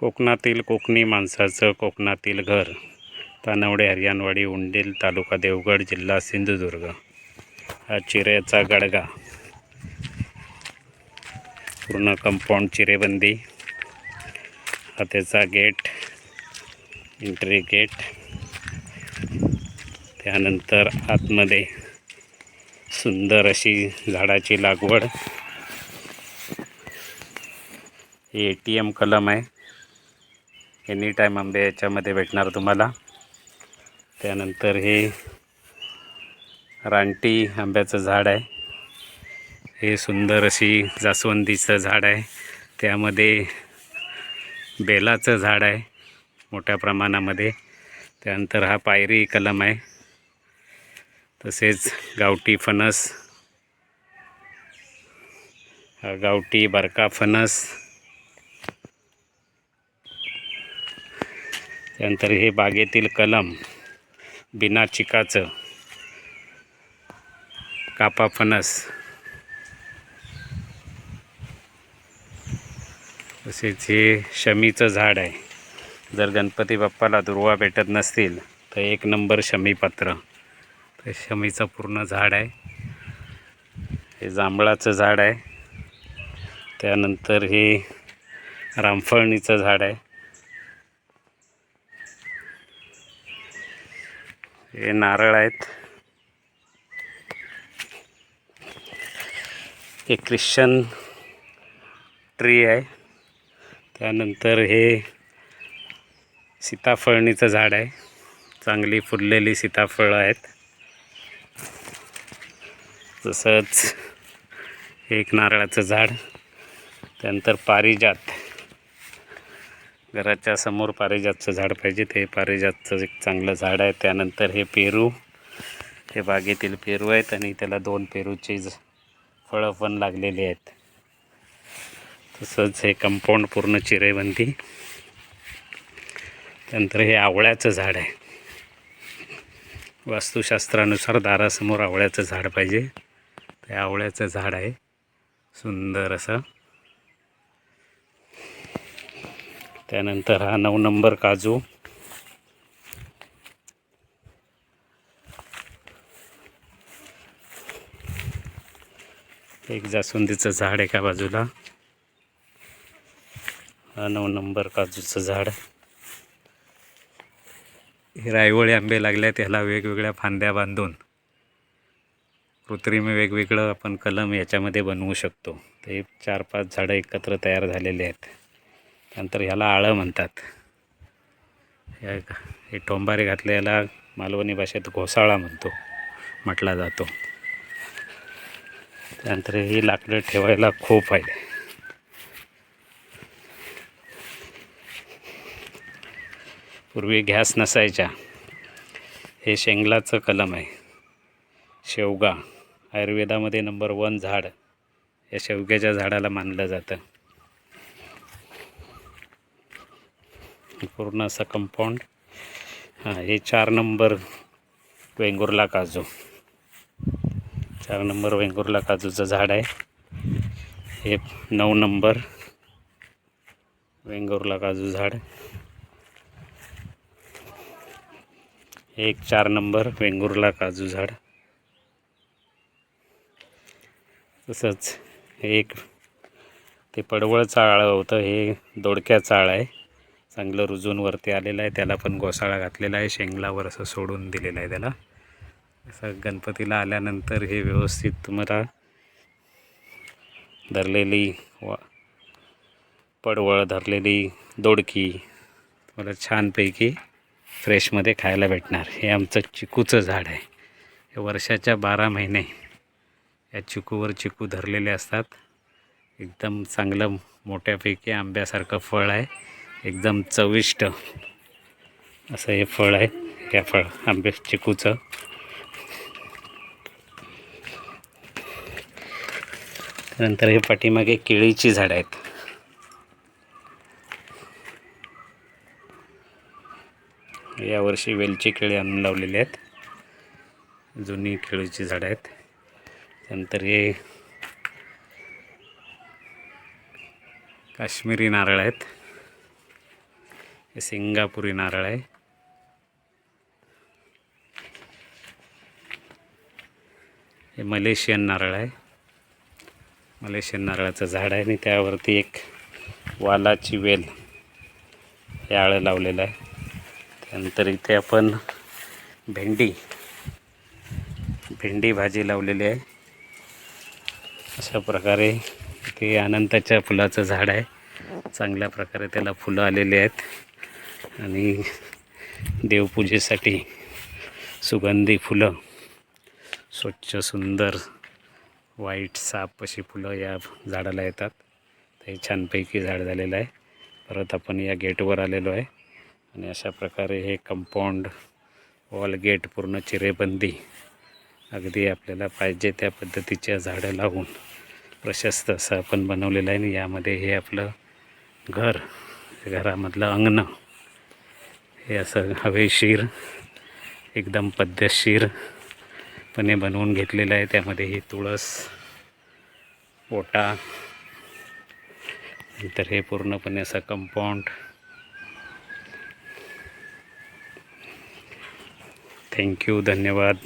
कोकणातील कोकणी माणसाचं कोकणातील घर तानवडे हरियाणवाडी उंडील तालुका देवगड जिल्हा सिंधुदुर्ग. हा चिऱ्याचा गडगा. पूर्ण कंपाऊंड चिरेबंदी. हा त्याचा गेट एंट्री गेट. त्यानंतर आतमध्ये सुंदर अशी झाडाची लागवड. हे ए टी एम कलम आहे. एनी टाईम आंबे याच्यामध्ये भेटणार तुम्हाला. त्यानंतर हे रानटी आंब्याचं झाड आहे. हे सुंदर अशी जास्वंदीचं झाड आहे. त्यामध्ये बेलाचं झाड आहे मोठ्या प्रमाणामध्ये. त्यानंतर हा पायरी कलम आहे. तसेच गावठी फणस. हा गावठी बरका फणस. त्यानंतर हे बागेतील कलम बिना चिकाचं कापा फणस तसेच हे शमीचं झाड आहे. जर गणपती बाप्पाला दुर्वा भेटत नसतील तर एक नंबर शमीपत्र तर शमीचं पूर्ण झाड आहे. हे जांभळाचं झाड आहे. त्यानंतर हे रामफळणीचं झाड आहे. हे नारळ आहेत. हे ख्रिश्चन ट्री आहे. त्यानंतर हे सीताफळणीचं झाड आहे. चांगली फुललेली सीताफळं आहेत. तसंच एक नारळाचं झाड. त्यानंतर पारिजात. घराच्या समोर पारिजातचं झाड पाहिजे ते पारिजातचं एक चांगलं झाड आहे. त्यानंतर हे पेरू हे बागेतील पेरू आहेत आणि त्याला दोन पेरूची ज- फळं पण लागलेली आहेत. तसंच हे कंपाऊंड पूर्ण चिरेबंदी. त्यानंतर हे आवळ्याचं झाड आहे. वास्तुशास्त्रानुसार दारासमोर आवळ्याचं झाड पाहिजे. ते आवळ्याचं झाड आहे. सुंदर असं. त्यानंतर हा नऊ नंबर काजू. एक जास्वंदीचं झाड एका बाजूला. हा नऊ नंबर काजूचं झाड. हे रायवळी आंबे लागल्यात ह्याला वेगवेगळ्या फांद्या बांधून. कृत्रिम वेगवेगळं आपण कलम याच्यामध्ये बनवू शकतो. ते चार पाच झाडं एकत्र तयार झालेले आहेत. त्यानंतर ह्याला आळं म्हणतात. या हे टोंबारे घातले याला मालवणी भाषेत घोसाळा म्हणतो म्हटला जातो. त्यानंतर ही लाकडं ठेवायला खूप आहे पूर्वी गॅस नसायच्या. हे शेंगलाचं कलम आहे. शेवगा. आयुर्वेदामध्ये नंबर वन झाड या शेवग्याच्या झाडाला मानलं जातं. पूर्ण असं कंपाऊंड हां हे चार नंबर वेंगुर्ला काजू. चार नंबर वेंगुर्ला काजूचं झाड आहे. हे नऊ नंबर वेंगुर्ला काजू झाड. एक चार नंबर वेंगुर्ला काजू झाड. तसंच हे एक ते पडवळ चाळ होतं हे दोडक्या चाळ आहे. चांगलं रुजून वरती आलेलं आहे. त्याला पण गोसाळा घातलेला आहे. शेंगलावर असं सोडून दिलेलं आहे त्याला. असं गणपतीला आल्यानंतर हे व्यवस्थित तुम्हाला धरलेली वा पडवळ धरलेली दोडकी तुम्हाला छानपैकी फ्रेशमध्ये खायला भेटणार. हे आमचं चिकूचं झाड आहे. हे वर्षाच्या बारा महिने या चिकूवर चिकू धरलेले असतात. एकदम चांगलं मोठ्यापैकी आंब्यासारखं फळ आहे. एकदम चविष्ट असं हे फळ आहे. या फळ आंबे चिकूचं. त्यानंतर हे पाठीमागे केळीची झाडं आहेत. यावर्षी वेलची केळी आणून लावलेली आहेत. जुनी केळीची झाडं आहेत. त्यानंतर हे काश्मीरी नारळ आहेत. हे सिंगापुरी नारळ आहे. हे मलेशियन नारळ आहे. मलेशियन नारळाचं झाड आहे आणि त्यावरती एक वालाची वेल हे आळं लावलेलं आहे. त्यानंतर इथे आपण भेंडी भेंडी भाजी लावलेली आहे. अशा प्रकारे इथे अनंताच्या फुलाचं झाड आहे. चांगल्या प्रकारे त्याला फुलं आलेली आहेत. आणि देवपूजेसाठी सुगंधी फुलं स्वच्छ सुंदर वाईट साप अशी फुलं या झाडाला येतात. ते छानपैकी झाड झालेलं आहे. परत आपण या गेटवर आलेलो आहे. आणि अशा प्रकारे हे कंपाऊंड वॉल गेट पूर्ण चिरेबंदी अगदी आपल्याला पाहिजे त्या पद्धतीच्या झाडं लावून प्रशस्त असं आपण बनवलेलं आहे. आणि यामध्ये हे आपलं घर घरामधलं अंगणं हे असं हवेशीर एकदम पद्धतशीरपणे बनवून घेतलेलं आहे. त्यामध्ये ही तुळस ओटा नंतर हे पूर्णपणे असं कंपाऊंड थँक्यू धन्यवाद.